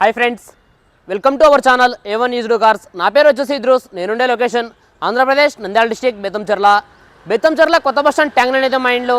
Hi friends welcome to our channel A one news cars నా పేరు వచ్చేసి ఇద్రూస్ నేనుండే లొకేషన్ ఆంధ్రప్రదేశ్ నంద్యాల డిస్టిక్ బెత్తంచెర్ల బెత్తంచెర్ల కొత్త బస్ స్టాండ్ ట్యాంక్ లైన్ అయితే మా ఇంట్లో.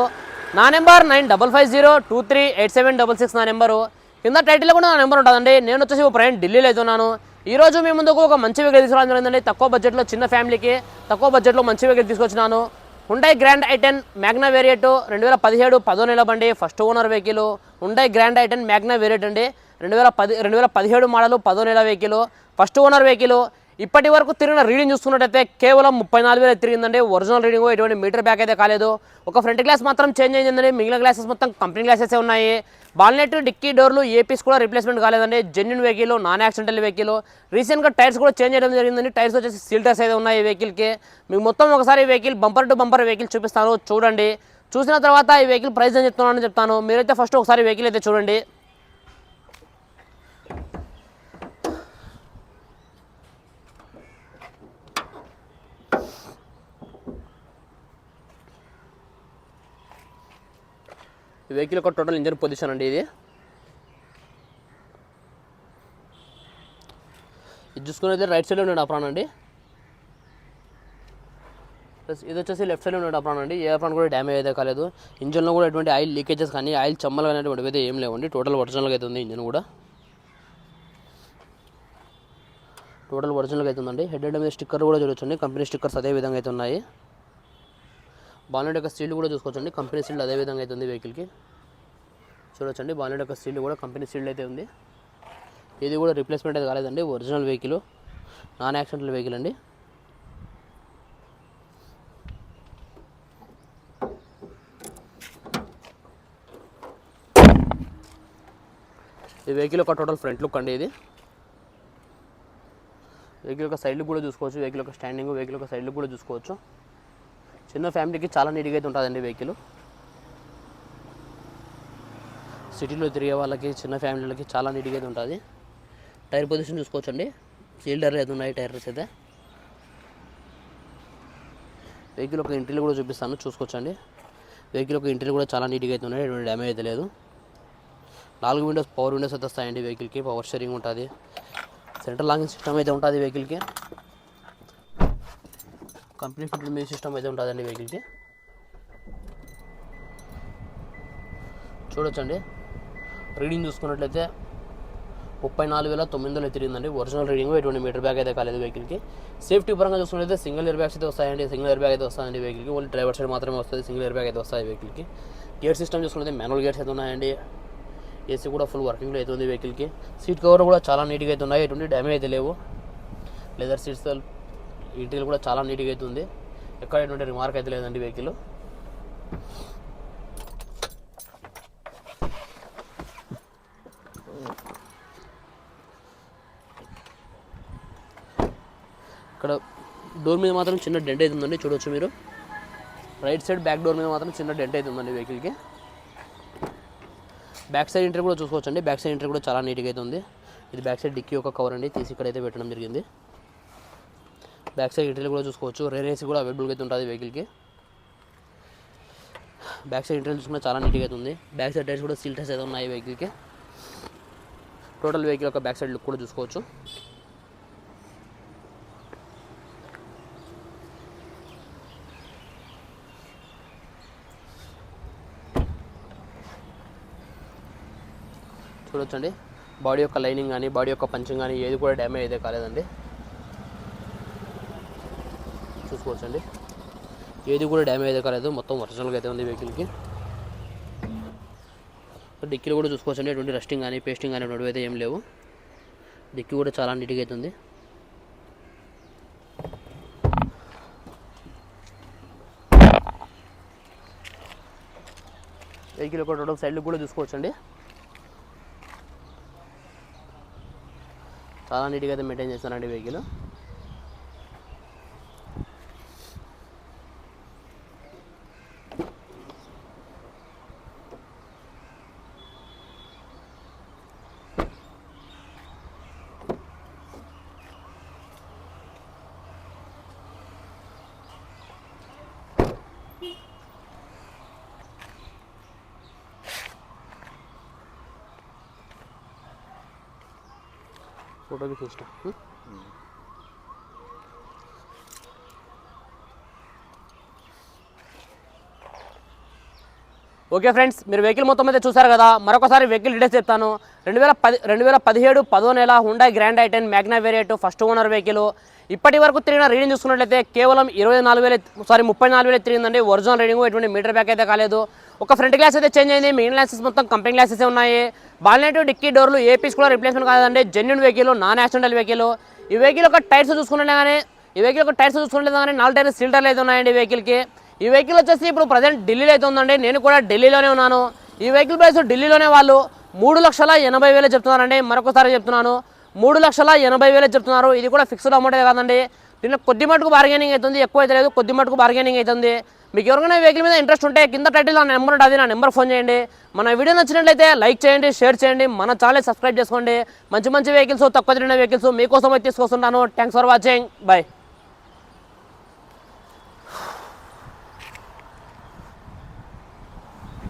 నా number nine double five zero two three eight seven double six నా నెంబరు కింద టైటిల్లో కూడా నా నెంబర్ ఉంటుందండి. నేను వచ్చేసి ఒక ప్రయాణం ఢిల్లీలో అవుతున్నాను ఈరోజు మీ ముందుకు ఒక మంచి వెహికల్ తీసుకురావడం జరిగిందండి. తక్కువ బడ్జెట్లో చిన్న ఫ్యామిలీకి తక్కువ బడ్జెట్లో మంచి vehicle తీసుకొచ్చినాను. Hyundai grand i ten magna variant రెండు వేల పదిహేడు పదో నెల బండి first owner vehicle Hyundai grand i ten magna variant అండి. రెండు వేల పది రెండు వేల పదిహేడు మోడల్ పదో నెల వెహికల్ ఫస్ట్ ఓనర్ వెహికల్. ఇప్పటి వరకు తిరిగిన రీడింగ్ చూసుకున్నట్టయితే కేవలం ముప్పై నాలుగు వేలు తిరిగిందండి. ఒరిజినల్ రీడింగ్ ఎటువంటి మీటర్ బ్యాక్ అయితే కాలేదు. ఒక ఫ్రంట్ గ్లాస్ మాత్రం చేంజ్ అయిందండి. మిగిలిన గ్లాసెస్ మొత్తం కంపెనీ గ్లాసెస్ ఉన్నాయి. బాల్నెట్ డిక్కీ డోర్లు ఏపీస్ కూడా రీప్లేస్మెంట్ కాలేదండి. Genuine vehicle non accidental vehicle రీసెంట్గా టైర్స్ కూడా చేంజ్ చేయడం జరిగిందండి. టైర్స్ వచ్చేసి సిల్టర్స్ అయితే ఉన్నాయి ఈ వెహికల్కి మీకు మొత్తం ఒకసారి vehicle bumper to bumper vehicle చూపిస్తాను. చూడండి. చూసిన తర్వాత ఈ వెహికల్ ప్రైస్ అని చెప్తున్నానని చెప్తాను. మీరైతే ఫస్ట్ ఒకసారి వెహికల్ అయితే చూడండి. ఈ వెహికల్ యొక్క టోటల్ ఇంజన్ పొజిషన్ అండి ఇది. ఇది చూసుకున్నైతే రైట్ సైడ్లో ఉండే అప్రాన్ అండి. ప్లస్ ఇది వచ్చేసి లెఫ్ట్ సైడ్లో ఉండే అప్రాన్ అండి. ఏ అప్రాన్ కూడా డ్యామేజ్ అయితే కాలేదు. ఇంజన్లో కూడా ఎటువంటి ఆయిల్ లీకేజెస్ కానీ ఆయిల్ చమ్మలు అనేటువంటివి అయితే ఏం లేవండి. టోటల్ ఒరిజినల్గా అయితే ఉంది ఇంజన్ కూడా. టోటల్ ఒరిజినల్గా అయితే ఉందండి. హెడ్ హెడ్ మీద స్టిక్కర్ కూడా చూడొచ్చండి కంపెనీ స్టిక్కర్స్ అదే విధంగా అయితే ఉన్నాయి. బాలెట్ యొక్క సీల్ కూడా చూసుకోవచ్చండి. కంపెనీ సీల్డ్ అదే విధంగా అయితే ఉంది వెహికల్కి. చూడొచ్చండి బాలెట్ యొక్క సీల్ కూడా కంపెనీ సీల్డ్ అయితే ఉంది. ఇది కూడా రిప్లేస్మెంట్ అయితే కాలేదండి original vehicle non accidental vehicle అండి. ఈ వెహికల్ ఒక టోటల్ ఫ్రంట్ లుక్ అండి ఇది. వెహికల్ యొక్క సైడ్ లుక్ కూడా చూసుకోవచ్చు వెహికల్ యొక్క స్టాండింగ్ వెహికల్ యొక్క సైడ్ లుక్ కూడా చూసుకోవచ్చు. చిన్న ఫ్యామిలీకి చాలా నీట్గా అయితే ఉంటుందండి వెహికల్. సిటీలో తిరిగే వాళ్ళకి చిన్న ఫ్యామిలీలకి చాలా నీట్గా అయితే ఉంటుంది. టైర్ పొజిషన్ చూసుకోవచ్చండి. సీల్డర్లు అయితే ఉన్నాయి? టైర్స్ అయితే. వెహికల్ ఒక ఇంటర్లు కూడా చూపిస్తాను. చూసుకోవచ్చండి. వెహికల్ ఒక ఇంటర్లు కూడా చాలా నీట్గా అయితే ఉన్నాయి. ఎటువంటి డ్యామేజ్ అయితే లేదు. నాలుగు విండోస్ పవర్ విండోస్ అయితే వస్తాయండి వెహికల్కి. పవర్ షేరింగ్ ఉంటుంది. సెంట్రల్ లాకింగ్ సిస్టమ్ అయితే ఉంటుంది వెహికల్కి. కంపెనీ ఫిట్టింగ్ మ్యూజిక్ సిస్టమ్ అయితే ఉంటుందండి వెహికల్కి. చూడొచ్చండి. రీడింగ్ చూసుకున్నట్లయితే ముప్పై నాలుగు వేల తొమ్మిది వందలు తిరిగిందండి. ఒరిజినల్ రీడింగ్ ఎటువంటి మీటర్ బ్యాగ్ అయితే కాలేదు వెహికల్కి. సేఫ్టీ పరంగా చూసుకున్నట్లయితే సింగిల్ ఇయర్ బ్యాగ్స్ అయితే వస్తాయండి. సింగిల్ ఇయర్ బ్యాగ్ అయితే వస్తాయండి వెహికల్కి. ఓన్లీ డ్రైవర్ సైడ్ మాత్రమే వస్తుంది. సింగిల్ ఇయర్ బ్యాగ్ అయితే వస్తాయి వెహికల్కి. గేర్ సిస్టమ్ చూసుకుంటే మాన్యువల్ గేర్స్ అయితే ఉన్నాయండి. ఏసీ కూడా ఫుల్ వర్కింగ్లో అయితే ఉంది వెహికల్కి. సీట్ కవర్ కూడా చాలా నీట్గా అయితే ఉన్నాయి. ఎటువంటి డ్యామేజ్ అయితే లేవు. లెదర్ సీట్స్ ఇంటీరియర్ కూడా చాలా నీట్గా అయితే ఉంది ఎక్కడ ఎటువంటి రిమార్క్ అయితే లేదండి వెహికల్ ఇక్కడ డోర్ మీద మాత్రం చిన్న డెంట్ అయితే ఉందండి చూడొచ్చు మీరు. రైట్ సైడ్ బ్యాక్ డోర్ మీద మాత్రం చిన్న డెంట్ అయితే ఉందండి వెహికల్కి బ్యాక్ సైడ్ ఇంటర్ కూడా చూసుకోవచ్చండి. బ్యాక్ సైడ్ ఇంటర్ కూడా చాలా నీట్గా అయితే ఉంది. ఇది బ్యాక్ సైడ్ డిక్కీ ఒక కవర్ అండి. తీసి ఇక్కడైతే పెట్టడం జరిగింది. బ్యాక్ సైడ్ ఇంటర్లు కూడా చూసుకోవచ్చు. రేర్ ఏసీ కూడా అవైలబుల్గా అయితే ఉంటుంది వెహికల్కి. బ్యాక్ సైడ్ ఇంటీరియర్ చూసుకున్నా చాలా నీట్గా అయితే ఉంది. బ్యాక్ సైడ్ టైర్స్ కూడా సీల్ టైర్స్ అయితే ఉన్నాయి వెహికల్కి. టోటల్ వెహికల్ యొక్క బ్యాక్ సైడ్ లుక్ కూడా చూసుకోవచ్చు. చూడొచ్చండి. బాడీ యొక్క లైనింగ్ కానీ బాడీ యొక్క పంచింగ్ కానీ ఏది కూడా డ్యామేజ్ అయితే కాలేదండి. చూసుకోవచ్చండి. ఏది కూడా డ్యామేజ్ అయితే కాలేదు. మొత్తం ఒరిజినల్గా అయితే ఉంది వెహికల్కి. డిక్కీలు కూడా చూసుకోవచ్చండి. ఎటువంటి రస్టింగ్ కానీ పేస్టింగ్ కానీ అటువంటివి అయితే ఏం లేవు. డిక్కీ కూడా చాలా నీట్గా అయితే ఉంది. వెహికల్ ఒక టోటల్ సైడ్లు కూడా చూసుకోవచ్చండి. చాలా నీట్గా అయితే మెయింటైన్ చేస్తానండి వెహికల్. ఫోటో తీసిన ఓకే ఫ్రెండ్స్ మీరు వెహికల్ మొత్తం అయితే చూసారు కదా మరొకసారి వెహికల్ డీటెయిల్స్ చెప్తాను. రెండు వేల పది రెండు వేల పదిహేడు పదో నెల Hyundai grand i ten magna variant first owner vehicle ఇప్పటి వరకు తిరిగిన రీడింగ్ చూసుకున్నట్లయితే కేవలం ఇరవై నాలుగు వేల సారీ ముప్పై నాలుగు వేలు తిరిగిందండి. ఒరిజినల్ రీడింగ్ ఎటువంటి మీటర్ బ్యాక్ అయితే కాలేదు. ఒక ఫ్రంట్ గ్లాస్ అయితే చేంజ్ అయింది. మెయిన్ గ్లాసెస్ మొత్తం కంపెనీ గ్లాసెస్ ఉన్నాయి. బాల్నెట్ డిక్కీ డోర్లు ఏ పీస్ కూడా రిప్లేస్మెంట్ కాదండి. Genuine vehicle non accidental vehicle ఈ వెహికల్ ఒక టైర్స్ చూసుకున్నట్లే కానీ ఈ వెహికల్ ఒక టైర్స్ చూసుకున్నట్లే కానీ నాలుగు టైర్స్ సిల్టర్లు అయితే ఉన్నాయండి ఈ వెహికల్కి ఈ వెహికల్ వచ్చేసి ఇప్పుడు ప్రజెంట్ ఢిల్లీలో అయితే ఉందండి. నేను కూడా ఢిల్లీలోనే ఉన్నాను. ఈ వెహికల్ ప్రైస్ ఢిల్లీలోనే వాళ్ళు మూడు లక్షల ఎనభై వేలు చెప్తున్నారండి. మరొకసారి చెప్తున్నాను. మూడు లక్షల ఎనభై వేలు చెప్తున్నారు. ఇది కూడా ఫిక్స్డ్ అమౌంట్ కాదండి. దీంట్లో కొద్ది మటుకు బార్గెనింగ్ అవుతుంది. ఎక్కువ అయితే లేదు. కొద్ది మటుకు బార్గెనింగ్ అవుతుంది. మీకు ఎవరికైనా వెహికల్ మీద ఇంట్రెస్ట్ ఉంటే కింద టైటిల్ నా నెంబర్ ఉంటుంది నా నెంబర్ ఫోన్ చేయండి. మన వీడియో నచ్చినట్లయితే లైక్ చేయండి షేర్ చేయండి. మన ఛానల్ సబ్స్క్రైబ్ చేసుకోండి. మంచి మంచి వెహికల్స్ తక్కువ తిరిగిన వెహికల్స్ మీకోసం అయితే తీసుకొస్తుంటాను థ్యాంక్స్ ఫర్ వాచింగ్ బాయ్